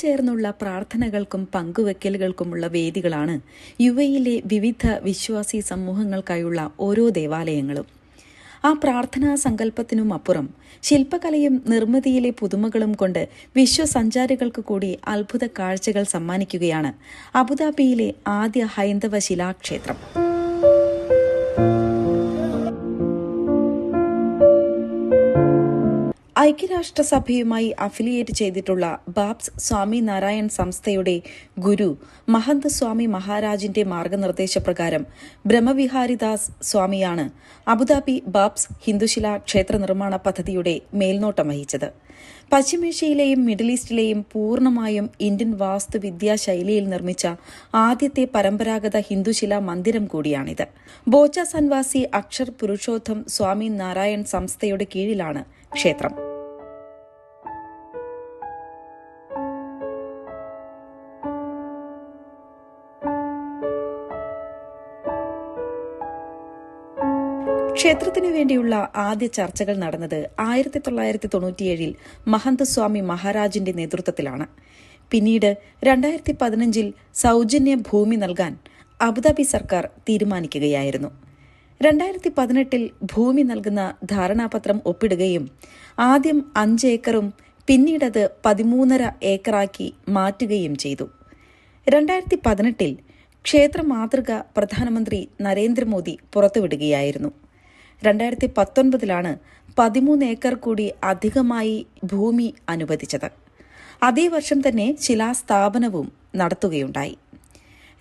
ഒത്തുചേർന്നുള്ള പ്രാർത്ഥനകൾക്കും പങ്കുവെക്കലുകൾക്കുമുള്ള വേദികളാണ് U എയിലെ വിവിധ വിശ്വാസി സമൂഹങ്ങൾക്കായുള്ള ഓരോ ദേവാലയങ്ങളും. ആ പ്രാർത്ഥനാ സങ്കല്പത്തിനും അപ്പുറം ശില്പകലയും നിർമ്മിതിയിലെ പുതുമകളും കൊണ്ട് വിശ്വസഞ്ചാരികൾക്ക് കൂടി അത്ഭുത കാഴ്ചകൾ സമ്മാനിക്കുകയാണ് അബുദാബിയിലെ ആദ്യ ഹൈന്ദവ ശിലാക്ഷേത്രം. ഐക്യരാഷ്ട്രസഭയുമായി അഫിലിയേറ്റ് ചെയ്തിട്ടുള്ള ബാബ്സ് സ്വാമി നാരായൺ സംസ്ഥയുടെ ഗുരു മഹന്ത് സ്വാമി മഹാരാജിന്റെ മാർഗനിർദ്ദേശപ്രകാരം ബ്രഹ്മവിഹാരിദാസ് സ്വാമിയാണ് അബുദാബി ബാബ്സ് ഹിന്ദുശില ക്ഷേത്ര നിർമ്മാണ പദ്ധതിയുടെ മേൽനോട്ടം വഹിച്ചത്. പശ്ചിമേഷ്യയിലെയും മിഡിൽ ഈസ്റ്റിലെയും പൂർണമായും ഇന്ത്യൻ വാസ്തുവിദ്യാ ശൈലിയിൽ നിർമ്മിച്ച ആദ്യത്തെ പരമ്പരാഗത ഹിന്ദുശില മന്ദിരം കൂടിയാണിത്. ബോച്ച സൻവാസി അക്ഷർ പുരുഷോത്തം സ്വാമി നാരായൺ സംസ്ഥയുടെ കീഴിലാണ് ക്ഷേത്രം. ക്ഷേത്രത്തിനു വേണ്ടിയുള്ള ആദ്യ ചർച്ചകൾ നടന്നത് ആയിരത്തി തൊള്ളായിരത്തി തൊണ്ണൂറ്റിയേഴിൽ മഹന്ത് സ്വാമി മഹാരാജിന്റെ നേതൃത്വത്തിലാണ്. പിന്നീട് രണ്ടായിരത്തി പതിനഞ്ചിൽ സൗജന്യ ഭൂമി നൽകാൻ അബുദാബി സർക്കാർ തീരുമാനിക്കുകയായിരുന്നു. രണ്ടായിരത്തി പതിനെട്ടിൽ ഭൂമി നൽകുന്ന ധാരണാപത്രം ഒപ്പിടുകയും ആദ്യം അഞ്ച് ഏക്കറും പിന്നീടത് പതിമൂന്നര ഏക്കറാക്കി മാറ്റുകയും ചെയ്തു. രണ്ടായിരത്തി പതിനെട്ടിൽ ക്ഷേത്ര മാതൃക പ്രധാനമന്ത്രി നരേന്ദ്രമോദി പുറത്തുവിടുകയായിരുന്നു. രണ്ടായിരത്തി പത്തൊൻപതിലാണ് പതിമൂന്ന് ഏക്കർ കൂടി അധികമായി ഭൂമി അനുവദിച്ചത്. അതേ വർഷം തന്നെ ശിലാസ്ഥാപനവും നടത്തുകയുണ്ടായി.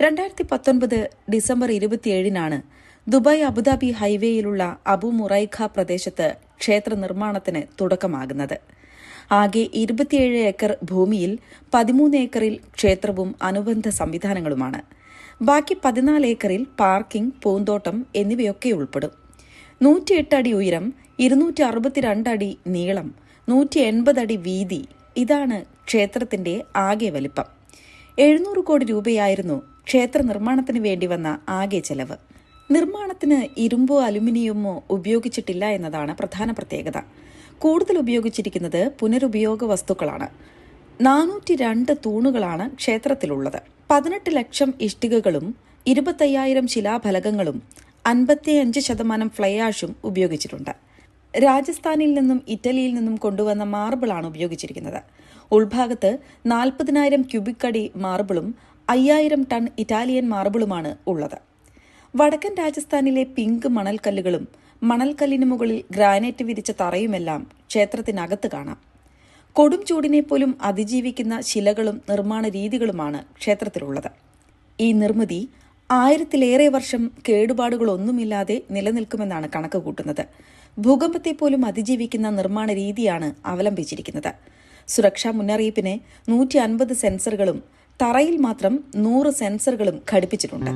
രണ്ടായിരത്തി പത്തൊൻപത് ഡിസംബർ ഇരുപത്തിയേഴിനാണ് ദുബായ് അബുദാബി ഹൈവേയിലുള്ള അബു മുറൈഖ പ്രദേശത്ത് ക്ഷേത്ര നിർമ്മാണത്തിന് തുടക്കമാകുന്നത്. ആകെ ഇരുപത്തിയേഴ് ഏക്കർ ഭൂമിയിൽ പതിമൂന്ന് ഏക്കറിൽ ക്ഷേത്രവും അനുബന്ധ സംവിധാനങ്ങളുമാണ്. ബാക്കി പതിനാല് ഏക്കറിൽ പാർക്കിംഗ് പൂന്തോട്ടം എന്നിവയൊക്കെ ഉൾപ്പെടും. നൂറ്റിയെട്ട് അടി ഉയരം ഇരുന്നൂറ്റി അറുപത്തിരണ്ട് അടി നീളം നൂറ്റി എൺപത് അടി വീതി. ഇതാണ് ക്ഷേത്രത്തിന്റെ ആകെ വലിപ്പം. എഴുന്നൂറ് കോടി രൂപയായിരുന്നു ക്ഷേത്ര നിർമ്മാണത്തിന് വേണ്ടി വന്ന ആകെ ചെലവ്. നിർമ്മാണത്തിന് ഇരുമ്പോ അലുമിനിയമോ ഉപയോഗിച്ചിട്ടില്ല എന്നതാണ് പ്രധാന പ്രത്യേകത. കൂടുതൽ ഉപയോഗിച്ചിരിക്കുന്നത് പുനരുപയോഗ വസ്തുക്കളാണ്. നാനൂറ്റി രണ്ട് തൂണുകളാണ് ക്ഷേത്രത്തിലുള്ളത്. പതിനെട്ട് ലക്ഷം ഇഷ്ടികകളും ഇരുപത്തയ്യായിരം ശിലാഫലകങ്ങളും അൻപത്തിയഞ്ച് ശതമാനം ആഷും ഉപയോഗിച്ചിട്ടുണ്ട്. രാജസ്ഥാനിൽ നിന്നും ഇറ്റലിയിൽ നിന്നും കൊണ്ടുവന്ന മാർബിളാണ് ഉപയോഗിച്ചിരിക്കുന്നത്. ഉൾഭാഗത്ത് നാൽപ്പതിനായിരം ക്യൂബിക് അടി മാർബിളും അയ്യായിരം ടൺ ഇറ്റാലിയൻ മാർബിളുമാണ് ഉള്ളത്. വടക്കൻ രാജസ്ഥാനിലെ പിങ്ക് മണൽക്കല്ലുകളും മണൽക്കല്ലിന് മുകളിൽ ഗ്രാനൈറ്റ് വിരിച്ച തറയുമെല്ലാം ക്ഷേത്രത്തിനകത്ത് കാണാം. കൊടും ചൂടിനെ പോലും അതിജീവിക്കുന്ന ശിലകളും നിർമ്മാണ രീതികളുമാണ് ക്ഷേത്രത്തിലുള്ളത്. ഈ നിർമ്മിതി ആയിരത്തിലേറെ വർഷം കേടുപാടുകളൊന്നുമില്ലാതെ നിലനിൽക്കുമെന്നാണ് കണക്ക് കൂട്ടുന്നത്. ഭൂകമ്പത്തെ പോലും അതിജീവിക്കുന്ന നിർമ്മാണ രീതിയാണ് അവലംബിച്ചിരിക്കുന്നത്. സുരക്ഷാ മുന്നറിയിപ്പിന് നൂറ്റി അൻപത് സെൻസറുകളും തറയിൽ മാത്രം നൂറ് സെൻസറുകളും ഘടിപ്പിച്ചിട്ടുണ്ട്.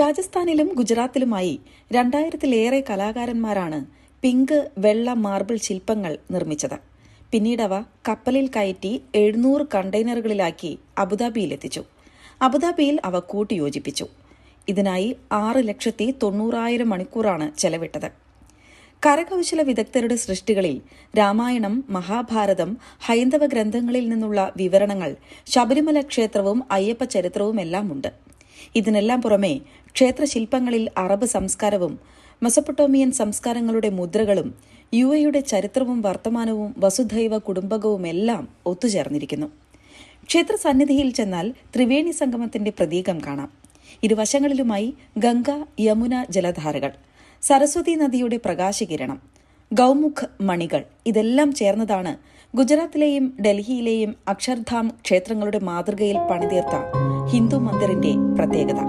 രാജസ്ഥാനിലും ഗുജറാത്തിലുമായി രണ്ടായിരത്തിലേറെ കലാകാരന്മാരാണ് പിങ്ക് വെള്ള മാർബിൾ ശില്പങ്ങൾ നിർമ്മിച്ചത്. പിന്നീടവ കപ്പലിൽ കയറ്റി എഴുന്നൂറ് കണ്ടെയ്നറുകളിലാക്കി അബുദാബിയിലെത്തിച്ചു. അബുദാബിയിൽ അവ കൂട്ടിയോജിപ്പിച്ചു. ഇതിനായി ആറ് ലക്ഷത്തി തൊണ്ണൂറായിരം മണിക്കൂറാണ് ചെലവിട്ടത്. കരകൗശല വിദഗ്ധരുടെ സൃഷ്ടികളിൽ രാമായണം മഹാഭാരതം ഹൈന്ദവ ഗ്രന്ഥങ്ങളിൽ നിന്നുള്ള വിവരണങ്ങൾ ശബരിമല ക്ഷേത്രവും അയ്യപ്പ ചരിത്രവും എല്ലാം ഉണ്ട് ഇതിനെല്ലാം പുറമെ ക്ഷേത്രശില്പങ്ങളിൽ അറബ് സംസ്കാരവും മെസപ്പൊട്ടോമിയൻ സംസ്കാരങ്ങളുടെ മുദ്രകളും യു എയുടെ ചരിത്രവും വർത്തമാനവും വസുധൈവ കുടുംബകവുമെല്ലാം ഒത്തുചേർന്നിരിക്കുന്നു. ക്ഷേത്ര സന്നിധിയിൽ ചെന്നാൽ ത്രിവേണി സംഗമത്തിന്റെ പ്രതീകം കാണാം. ഇരുവശങ്ങളിലുമായി ഗംഗ യമുന ജലധാരകൾ സരസ്വതി നദിയുടെ പ്രകാശകിരണം ഗൗമുഖ് മണികൾ ഇതെല്ലാം ചേർന്നതാണ് ഗുജറാത്തിലെയും ഡൽഹിയിലെയും അക്ഷർധാം ക്ഷേത്രങ്ങളുടെ മാതൃകയിൽ പണിതീർത്ത ഹിന്ദു മന്ദിറിന്റെ പ്രത്യേകത.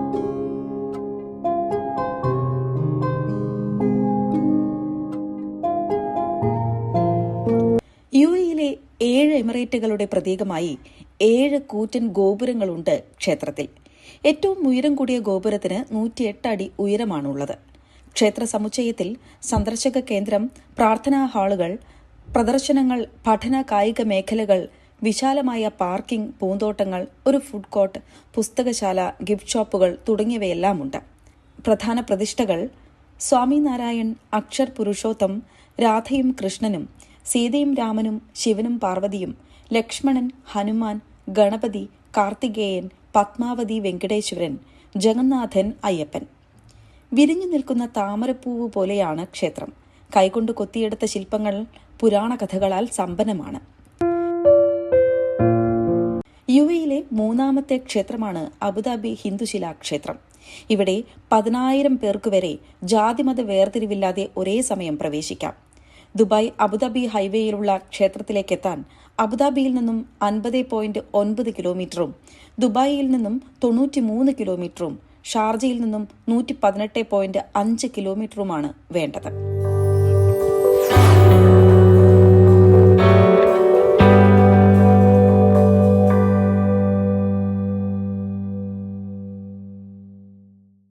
ഏഴ് എമിറേറ്റുകളുടെ പ്രതീകമായി ഏഴ് കൂറ്റൻ ഗോപുരങ്ങളുണ്ട് ക്ഷേത്രത്തിൽ. ഏറ്റവും ഉയരം കൂടിയ ഗോപുരത്തിന് നൂറ്റിയെട്ട് അടി ഉയരമാണുള്ളത്. ക്ഷേത്ര സമുച്ചയത്തിൽ സന്ദർശക കേന്ദ്രം പ്രാർത്ഥനാ ഹാളുകൾ പ്രദർശനങ്ങൾ പഠന കായിക മേഖലകൾ വിശാലമായ പാർക്കിംഗ് പൂന്തോട്ടങ്ങൾ ഒരു ഫുഡ് കോർട്ട് പുസ്തകശാല ഗിഫ്റ്റ് ഷോപ്പുകൾ തുടങ്ങിയവയെല്ലാം ഉണ്ട് പ്രധാന പ്രതിഷ്ഠകൾ സ്വാമിനാരായൺ അക്ഷർ പുരുഷോത്തം രാധയും കൃഷ്ണനും സീതയും രാമനും ശിവനും പാർവതിയും ലക്ഷ്മണൻ ഹനുമാൻ ഗണപതി കാർത്തികേയൻ പത്മാവതി വെങ്കടേശ്വരൻ ജഗന്നാഥൻ അയ്യപ്പൻ. വിരിഞ്ഞു നിൽക്കുന്ന താമരപ്പൂവ് പോലെയാണ് ക്ഷേത്രം. കൈകൊണ്ട് കൊത്തിയെടുത്ത ശില്പങ്ങൾ പുരാണ കഥകളാൽ സമ്പന്നമാണ്. യു എയിലെ മൂന്നാമത്തെ ക്ഷേത്രമാണ് അബുദാബി ഹിന്ദുശിലാ ക്ഷേത്രം ഇവിടെ പതിനായിരം പേർക്ക് വരെ ജാതിമത വേർതിരിവില്ലാതെ ഒരേ സമയം പ്രവേശിക്കാം. ദുബായ് അബുദാബി ഹൈവേയിലുള്ള ക്ഷേത്രത്തിലേക്കെത്താൻ അബുദാബിയിൽ നിന്നും അൻപത് പോയിന്റ് ഒൻപത് കിലോമീറ്ററും ദുബായിൽ നിന്നും തൊണ്ണൂറ്റിമൂന്ന് കിലോമീറ്ററും ഷാർജയിൽ നിന്നും നൂറ്റി പതിനെട്ട് പോയിന്റ് അഞ്ച് കിലോമീറ്ററുമാണ് വേണ്ടത്.